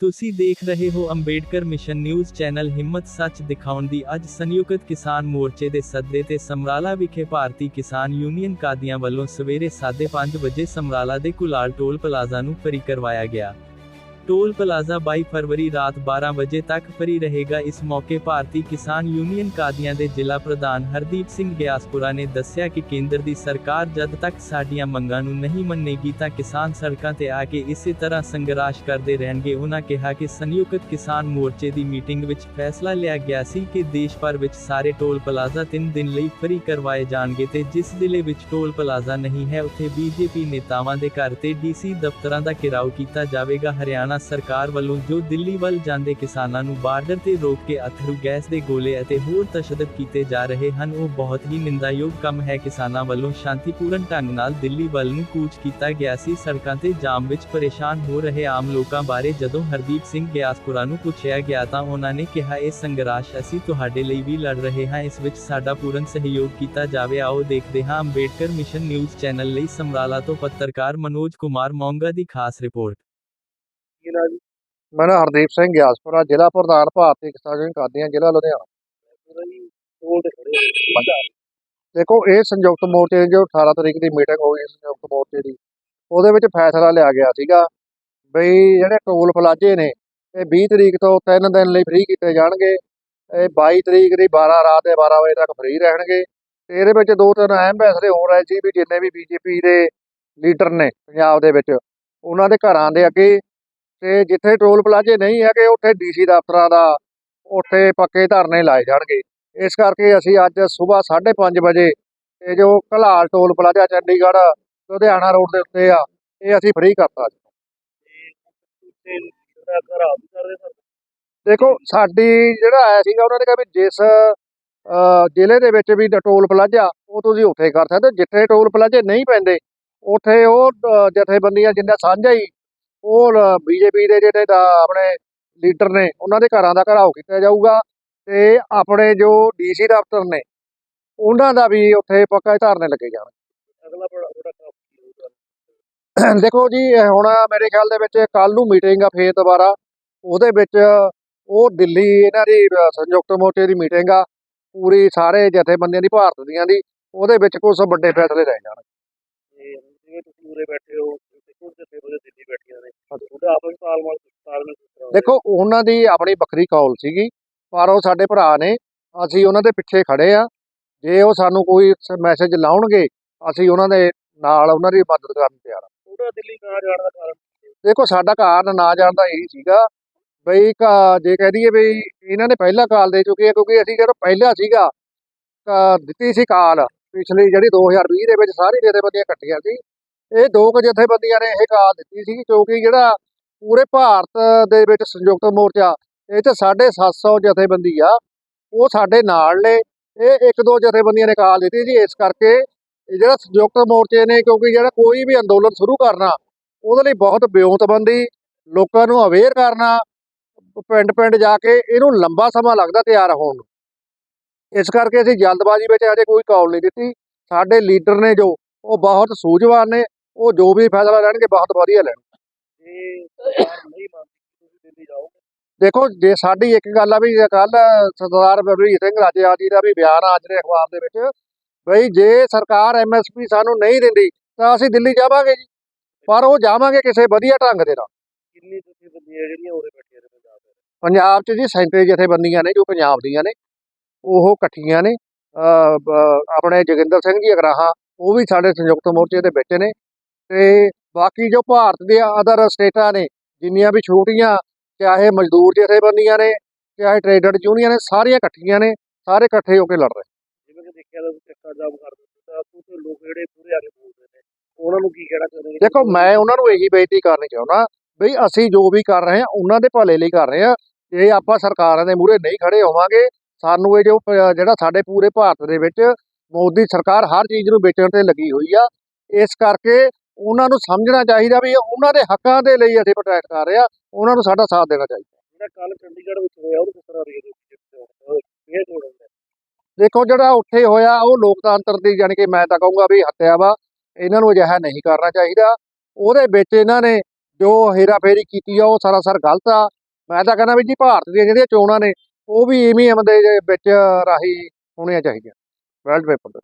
ਤੁਸੀਂ ਦੇਖ ਰਹੇ ਹੋ ਅੰਬੇਡਕਰ ਮਿਸ਼ਨ ਨਿਊਜ਼ ਚੈਨਲ ਹਿੰਮਤ ਸੱਚ ਦਿਖਾਉਣ ਦੀ ਅੱਜ ਸੰਯੁਕਤ ਕਿਸਾਨ ਮੋਰਚੇ ਦੇ ਸੱਦੇ ਤੇ ਸਮਰਾਲਾ ਵਿਖੇ ਭਾਰਤੀ ਕਿਸਾਨ ਯੂਨੀਅਨ ਕਾਦੀਆਂ ਵੱਲੋਂ ਸਵੇਰੇ 5:30 ਵਜੇ ਸਮਰਾਲਾ ਦੇ ਕੁਲਾਲ ਟੋਲ ਪਲਾਜ਼ਾ ਨੂੰ ਫਰੀ ਕਰਵਾਇਆ ਗਿਆ। ਟੋਲ ਪਲਾਜ਼ਾ 22 ਫਰਵਰੀ ਰਾਤ 12 ਵਜੇ ਤੱਕ ਫਰੀ ਰਹੇਗਾ। ਇਸ ਮੌਕੇ ਭਾਰਤੀ ਕਿਸਾਨ ਯੂਨੀਅਨ ਕਾਦੀਆਂ ਦੇ ਜ਼ਿਲ੍ਹਾ ਪ੍ਰਧਾਨ ਹਰਦੀਪ ਸਿੰਘ ਗਿਆਸਪੁਰਾ ਨੇ ਦੱਸਿਆ ਕਿ ਕੇਂਦਰ ਦੀ ਸਰਕਾਰ ਜਦ ਤੱਕ ਸਾਡੀਆਂ ਮੰਗਾਂ ਨੂੰ ਨਹੀਂ ਮੰਨੇਗੀ ਤਾਂ ਕਿਸਾਨ ਸੜਕਾਂ ਤੇ ਆ ਕੇ ਇਸੇ ਤਰ੍ਹਾਂ ਸੰਘਰਸ਼ ਕਰਦੇ ਰਹਿਣਗੇ। ਉਹਨਾਂ ਕਿਹਾ ਕਿ ਸੰਯੁਕਤ ਕਿਸਾਨ ਮੋਰਚੇ ਦੀ ਮੀਟਿੰਗ ਵਿੱਚ ਫੈਸਲਾ ਲਿਆ ਗਿਆ ਸੀ ਕਿ ਦੇਸ਼ ਭਰ ਵਿੱਚ ਸਾਰੇ ਟੋਲ ਪਲਾਜ਼ਾ 3 ਦਿਨ ਲਈ ਫਰੀ ਕਰਵਾਏ ਜਾਣਗੇ ਤੇ ਜਿਸ ਜ਼ਿਲ੍ਹੇ ਵਿੱਚ ਟੋਲ ਪਲਾਜ਼ਾ ਨਹੀਂ ਹੈ, ਉੱਥੇ ਬੀਜੇਪੀ ਨੇਤਾਵਾਂ ਦੇ ਘਰ ਤੇ ਡੀਸੀ ਦਫ਼ਤਰਾਂ ਦਾ ਘਿਰਾਓ ਕੀਤਾ ਜਾਵੇਗਾ। ਹਰਿਆਣਾ ਸਰਕਾਰ ਵੱਲੋਂ ਜੋ ਦਿੱਲੀ ਵੱਲ ਜਾਂਦੇ ਕਿਸਾਨਾਂ ਨੂੰ ਬਾਰਡਰ ਤੇ ਰੋਕ ਕੇ ਅਥਰੂ ਗੈਸ ਦੇ ਗੋਲੇ ਅਤੇ ਹੋਰ ਤਸ਼ੱਦਦ ਕੀਤੇ ਜਾ ਰਹੇ ਹਨ, ਉਹ ਬਹੁਤ ਹੀ ਨਿੰਦਾਯੋਗ ਕੰਮ ਹੈ। ਕਿਸਾਨਾਂ ਵੱਲੋਂ ਸ਼ਾਂਤੀਪੂਰਨ ਢੰਗ ਨਾਲ ਦਿੱਲੀ ਵੱਲ ਨੂੰ ਕੂਚ ਕੀਤਾ ਗਿਆ ਸੀ। ਸੜਕਾਂ ਤੇ ਜਾਮ ਵਿੱਚ ਪਰੇਸ਼ਾਨ ਹੋ ਰਹੇ ਆਮ ਲੋਕਾਂ ਬਾਰੇ ਜਦੋਂ ਹਰਦੀਪ ਸਿੰਘ ਗਿਆਸਪੁਰਾ ਨੂੰ ਪੁੱਛਿਆ ਗਿਆ ਤਾਂ ਉਹਨਾਂ ਨੇ ਕਿਹਾ, ਇਹ ਸੰਘਰਸ਼ ਅਸੀਂ ਤੁਹਾਡੇ ਲਈ ਵੀ ਲੜ ਰਹੇ ਹਾਂ। ਇਸ ਵਿੱਚ ਸਾਡਾ ਪੂਰਨ ਸਹਿਯੋਗ ਕੀਤਾ ਜਾਵੇ। ਆਓ ਦੇਖਦੇ ਹਾਂ ਅੰਬੇਡਕਰ ਮਿਸ਼ਨ ਨਿਊਜ਼ ਚੈਨਲ ਲਈ ਸਮਰਾਲਾ ਤੋਂ ਪੱਤਰਕਾਰ ਮਨੋਜ ਕੁਮਾਰ ਮੌਂਗਾ ਦੀ ਖਾਸ ਰਿਪੋਰਟ। ਕੀ ਨਾਂ ਜੀ। ਮੈਂ ਨਾ ਹਰਦੀਪ ਸਿੰਘ ਗਿਆਸਪੁਰਾ ਜ਼ਿਲ੍ਹਾ ਪ੍ਰਧਾਨ ਭਾਰਤੀ ਕਿਸਾਨ ਯੂਨੀਅਨ ਕਾਦੀਆਂ, ਜ਼ਿਲ੍ਹਾ ਲੁਧਿਆਣਾ। ਦੇਖੋ, ਇਹ ਸੰਯੁਕਤ ਮੋਰਚੇ ਦੀ ਜੋ 18 ਤਰੀਕ ਦੀ ਮੀਟਿੰਗ ਹੋਈ ਸੰਯੁਕਤ ਮੋਰਚੇ ਦੀ, ਉਹਦੇ ਵਿੱਚ ਫੈਸਲਾ ਲਿਆ ਗਿਆ ਸੀਗਾ ਬਈ ਜਿਹੜੇ ਟੋਲ ਪਲਾਜ਼ੇ ਨੇ, ਇਹ 20 ਤਰੀਕ ਤੋਂ 3 ਦਿਨ ਲਈ ਫ੍ਰੀ ਕੀਤੇ ਜਾਣਗੇ। ਇਹ 22 ਤਰੀਕ ਦੀ 12 ਰਾਤ ਦੇ 12 ਵਜੇ ਤੱਕ ਫ੍ਰੀ ਰਹਿਣਗੇ। ਤੇ ਇਹਦੇ ਵਿੱਚ ਦੋ ਤਿੰਨ ਅਹਿਮ ਫੈਸਲੇ ਹੋ ਰਹੇ ਸੀ ਵੀ ਜਿੰਨੇ ਵੀ ਬੀਜੇਪੀ ਦੇ ਲੀਡਰ ਨੇ ਪੰਜਾਬ ਦੇ ਵਿੱਚ, ਉਹਨਾਂ ਦੇ ਘਰਾਂ ਦੇ ਅੱਗੇ ਤੇ ਜਿੱਥੇ ਟੋਲ ਪਲਾਜ਼ੇ ਨਹੀਂ ਹੈਗੇ, ਉੱਥੇ ਡੀਸੀ ਦਫ਼ਤਰਾਂ ਦਾ, ਉੱਥੇ ਪੱਕੇ ਧਰਨੇ ਲਾਏ ਜਾਣਗੇ। ਇਸ ਕਰਕੇ ਅਸੀਂ ਅੱਜ ਸਵੇਰ 5:30 ਵਜੇ ਇਹ ਜੋ Kalal toll plaza Chandigarh, Ludhiana road ਦੇ ਉੱਤੇ ਆ, ਇਹ ਅਸੀਂ ਫ੍ਰੀ ਕਰਤਾ ਦੇਖੋ, ਸਾਡੀ ਜਿਹੜਾ ਆਇਆ ਸੀਗਾ, ਉਹਨਾਂ ਨੇ ਕਿਹਾ ਵੀ ਜਿਸ ਜ਼ਿਲ੍ਹੇ ਦੇ ਵਿੱਚ ਵੀ ਟੋਲ ਪਲਾਜ਼ਾ, ਉਹ ਤੁਸੀਂ ਉੱਥੇ ਕਰ ਸਕਦੇ ਜਿੱਥੇ ਟੋਲ ਪਲਾਜ਼ੇ ਨਹੀਂ ਪੈਂਦੇ, ਉੱਥੇ ਉਹ ਜਥੇਬੰਦੀਆਂ ਜਿੰਨਾ ਸਾਂਝਾ ਹੀ ਉਹ ਬੀਜੇਪੀ ਦੇ ਜਿਹੜੇ ਦਾ ਆਪਣੇ ਲੀਡਰ ਨੇ ਉਹਨਾਂ ਦੇ ਘਰਾਂ ਦਾ ਘਰਾਓ ਕੀਤਾ ਜਾਊਗਾ ਤੇ ਆਪਣੇ ਜੋ ਡੀਸੀ ਦਫ਼ਤਰ ਨੇ ਉਹਨਾਂ ਦਾ ਵੀ ਉੱਥੇ ਪੱਕਾ ਧਰਨੇ ਲੱਗੇ ਜਾਣ। ਅਗਲਾ ਬੜਾ ਬੜਾ ਕੰਮ ਕੀ ਹੋਊਗਾ? ਦੇਖੋ ਜੀ ਹੁਣ ਮੇਰੇ ਖਿਆਲ ਦੇ ਵਿੱਚ ਕੱਲ ਨੂੰ ਮੀਟਿੰਗ ਆ ਫੇਰ ਦੁਬਾਰਾ ਉਹਦੇ ਵਿੱਚ ਉਹ ਦਿੱਲੀ ਇਹਨਾਂ ਦੀ ਸੰਯੁਕਤ ਮੋਰਚੇ ਦੀ ਮੀਟਿੰਗ ਆ ਪੂਰੀ ਸਾਰੇ ਜਥੇਬੰਦੀਆਂ ਦੀ ਭਾਰਤ ਦੀਆਂ ਦੀ ਉਹਦੇ ਵਿੱਚ ਕੁਝ ਵੱਡੇ ਫੈਸਲੇ ਲੈ ਜਾਣ। ਤੇ ਹੁਣ ਜਿਵੇਂ ਤੁਸੀਂ ਉਰੇ ਬੈਠੇ ਹੋ ਦੇਖੋ ਜਿੱਥੇ ਉਹਦੇ ਦਿੱਲੀ ਬੈਠੀਆਂ ਨੇ ਤੁਹਾਡਾ ਆਪਸ ਵਿੱਚ ਤਾਲਮੇਲ ਤਾਲਮੇਲ ਕਿਸ ਤਰ੍ਹਾਂ ਦੇਖੋ ਉਹਨਾਂ ਦੀ ਆਪਣੀ ਵੱਖਰੀ ਕਾਲ ਸੀਗੀ ਪਰ ਉਹ ਸਾਡੇ ਭਰਾ ਨੇ ਅਸੀਂ ਉਹਨਾਂ ਦੇ ਪਿੱਛੇ ਖੜੇ ਆ। ਜੇ ਉਹ ਸਾਨੂੰ ਕੋਈ ਮੈਸੇਜ ਲਾਉਣਗੇ ਅਸੀਂ ਉਹਨਾਂ ਦੇ ਨਾਲ ਉਹਨਾਂ ਦੀ ਮਦਦ ਕਰਨ ਨੂੰ ਤਿਆਰ ਆ। ਦਿੱਲੀ ਕਹਾਂ ਜਾਣ ਦਾ ਕਾਰਨ ਦੇਖੋ ਸਾਡਾ ਕਾਰਨ ਨਾ ਜਾਣ ਦਾ ਇਹੀ ਸੀਗਾ ਬਈ ਜੇ ਕਹਿ ਦਈਏ ਬਈ ਇਹਨਾਂ ਨੇ ਪਹਿਲਾਂ ਕਾਲ ਦੇ ਚੁੱਕੇ ਆ ਕਿਉਂਕਿ ਅਸੀਂ ਜਦੋਂ ਪਹਿਲਾਂ ਸੀਗਾ ਦਿੱਤੀ ਸੀ ਕਾਲ ਪਿਛਲੀ ਜਿਹੜੀ 2020 ਦੇ ਵਿੱਚ ਸਾਰੀ ਜਥੇਬੰਦੀਆਂ ਇਕੱਠੀਆਂ ਸੀ ਇਹ ਦੋ ਕੁ ਜਥੇਬੰਦੀਆਂ ਨੇ ਇਹ ਕਾਲ ਦਿੱਤੀ ਸੀ ਕਿਉਂਕਿ ਜਿਹੜਾ ਪੂਰੇ ਭਾਰਤ ਦੇ ਵਿੱਚ ਸੰਯੁਕਤ ਮੋਰਚਾ, ਇਹ ਤੇ 750 ਜਥੇਬੰਦੀ ਆ, ਉਹ ਸਾਡੇ ਨਾਲ ਨੇ, ਇਹ ਇੱਕ ਦੋ ਜਥੇਬੰਦੀਆਂ ਨੇ ਕਾਲ ਦਿੱਤੀ ਜੀ, ਇਸ ਕਰਕੇ ਇਹ ਜਿਹੜਾ ਸੰਯੁਕਤ ਮੋਰਚੇ ਨੇ, ਕਿਉਂਕਿ ਜਿਹੜਾ ਕੋਈ ਵੀ ਅੰਦੋਲਨ ਸ਼ੁਰੂ ਕਰਨਾ, ਉਹਦੇ ਲਈ ਬਹੁਤ ਬਿਉਂਤਬੰਦੀ, ਲੋਕਾਂ ਨੂੰ ਅਵੇਅਰ ਕਰਨਾ, ਪਿੰਡ ਪਿੰਡ ਜਾ ਕੇ ਇਹਨੂੰ ਲੰਬਾ ਸਮਾਂ ਲੱਗਦਾ ਤਿਆਰ ਹੋਣ ਨੂੰ। ਇਸ ਕਰਕੇ ਅਸੀਂ ਜਲਦਬਾਜ਼ੀ ਵਿੱਚ ਅਜੇ ਕੋਈ ਕਾਲ ਨਹੀਂ ਦਿੱਤੀ। ਸਾਡੇ ਲੀਡਰ ਨੇ ਜੋ, ਉਹ ਬਹੁਤ ਸੂਝਵਾਨ ਨੇ, ਉਹ ਜੋ ਵੀ ਫੈਸਲਾ ਲੈਣਗੇ, ਬਹੁਤ ਵਧੀਆ ਲੈਣਗੇ। ਸਰਕਾਰ ਨਹੀਂ ਮੰਨਦੀ ਤੁਸੀਂ ਦਿੱਲੀ ਜਾਓਗੇ ਦੇਖੋ ਜੇ ਸਾਡੀ ਇੱਕ ਗੱਲ ਆ ਵੀ ਕੱਲ ਸਰਦਾਰ ਬਲਵੀਰ ਸਿੰਘ ਰਾਜੇਆ ਜੀ ਦਾ ਵੀ ਬਿਆਨ ਆ ਦੇ ਅਖਬਾਰ ਦੇ ਵਿੱਚ ਬਈ ਜੇ ਸਰਕਾਰ ਐਮਐਸਪੀ ਸਾਨੂੰ ਨਹੀਂ ਦਿੰਦੀ ਤਾਂ ਅਸੀਂ ਦਿੱਲੀ ਜਾਵਾਂਗੇ ਜੀ। ਪਰ ਉਹ ਜਾਵਾਂਗੇ ਕਿਸੇ ਵਧੀਆ ਢੰਗ ਦੇ ਨਾਲ। ਕਿੰਨੀ ਤੁਸੀਂ ਬੰਦੀਆਂ ਜਿਹੜੀਆਂ ਉਰੇ ਬੈਠੀਆਂ ਨੇ ਪੰਜਾਬ ਦੇ ਪੰਜਾਬ 'ਚ ਜੀ ਸੈਂਕੜੇ ਜਥੇਬੰਦੀਆਂ ਨੇ ਜੋ ਪੰਜਾਬ ਦੀਆਂ ਨੇ। ਉਹ ਇਕੱਠੀਆਂ ਨੇ। ਆਪਣੇ ਜੋਗਿੰਦਰ ਸਿੰਘ ਜੀ ਅਗਰਾਹਾਂ ਉਹ ਵੀ ਸਾਡੇ ਸੰਯੁਕਤ ਮੋਰਚੇ ਦੇ ਵਿੱਚ ਨੇ। ਤੇ ਬਾਕੀ ਜੋ ਭਾਰਤ ਦੇ ਅਦਰ ਸਟੇਟਾਂ ਨੇ ਜਿੰਨੀਆਂ ਵੀ ਛੋਟੀਆਂ ਚਾਹੇ ਮਜ਼ਦੂਰ ਜਥੇਬੰਦੀਆਂ ਨੇ ਚਾਹੇ ਟ੍ਰੇਡਰ ਯੂਨੀਅਨ ਨੇ ਸਾਰੀਆਂ ਇਕੱਠੀਆਂ ਨੇ ਸਾਰੇ ਇਕੱਠੇ ਹੋ ਕੇ ਲੜ ਰਹੇ। ਜਿਵੇਂ ਕਿ ਦੇਖਿਆ ਤਾਂ ਚੱਕਾ ਜਾਮ ਕਰ ਦਿੰਦੇ ਤਾਂ ਤੁਸੀਂ ਲੋਕ ਜਿਹੜੇ ਪੂਰੇ ਆ ਕੇ ਬੋਲਦੇ ਨੇ। ਉਹਨਾਂ ਨੂੰ ਕੀ ਕਹਿਣਾ ਚਾਹੁੰਦੇ ਦੇਖੋ ਮੈਂ ਉਹਨਾਂ ਨੂੰ ਇਹੀ ਬੇਨਤੀ ਕਰਨੀ ਚਾਹੁੰਦਾ ਵੀ ਅਸੀਂ ਜੋ ਵੀ ਕਰ ਰਹੇ ਹਾਂ ਉਹਨਾਂ ਦੇ ਭਲੇ ਲਈ ਕਰ ਰਹੇ ਹਾਂ। ਜੇ ਆਪਾਂ ਸਰਕਾਰਾਂ ਦੇ ਮੂਹਰੇ ਨਹੀਂ ਖੜੇ ਹੋਵਾਂਗੇ ਸਾਨੂੰ ਇਹ ਜੋ ਜਿਹੜਾ ਸਾਡੇ ਪੂਰੇ ਭਾਰਤ ਦੇ ਵਿੱਚ ਮੋਦੀ ਸਰਕਾਰ ਹਰ ਚੀਜ਼ ਨੂੰ ਵੇਚਣ ਤੇ ਲੱਗੀ ਹੋਈ ਆ ਇਸ ਕਰਕੇ ਉਹਨਾਂ ਨੂੰ ਸਮਝਣਾ ਚਾਹੀਦਾ ਵੀ ਉਹਨਾਂ ਦੇ ਹੱਕਾਂ ਦੇ ਲਈ ਅਸੀਂ ਪ੍ਰੋਟੈਸਟ ਕਰ ਰਹੇ ਆ ਉਹਨਾਂ ਨੂੰ ਸਾਡਾ ਸਾਥ ਦੇਣਾ ਚਾਹੀਦਾ। ਜਿਹੜਾ ਕੱਲ ਚੰਡੀਗੜ੍ਹ ਵਿੱਚ ਹੋਇਆ ਉਹਨੂੰ ਕਿਸ ਤਰ੍ਹਾਂ ਦੇਖਦੇ ਹੋ? ਦਾ ਦੇਖੋ ਜਿਹੜਾ ਉੱਥੇ ਹੋਇਆ ਉਹ ਲੋਕਤੰਤਰ ਦੀ ਜਾਣੀ ਕਿ ਮੈਂ ਤਾਂ ਕਹੂੰਗਾ ਵੀ ਹੱਤਿਆ ਵਾ ਇਹਨਾਂ ਨੂੰ ਅਜਿਹਾ ਨਹੀਂ ਕਰਨਾ ਚਾਹੀਦਾ। ਉਹਦੇ ਵਿੱਚ ਇਹਨਾਂ ਨੇ ਜੋ ਹੇਰਾਫੇਰੀ ਕੀਤੀ ਆ ਉਹ ਸਰਾਸਰ ਗਲਤ ਆ। ਮੈਂ ਤਾਂ ਕਹਿੰਦਾ ਵੀ ਜੀ ਭਾਰਤ ਦੀਆਂ ਜਿਹੜੀਆਂ ਚੋਣਾਂ ਨੇ ਉਹ ਵੀ ਇਵੇਂ ਦੇ ਵਿੱਚ ਰਾਹੀ ਹੋਣੀਆਂ ਚਾਹੀਦੀਆਂ। Ballot paper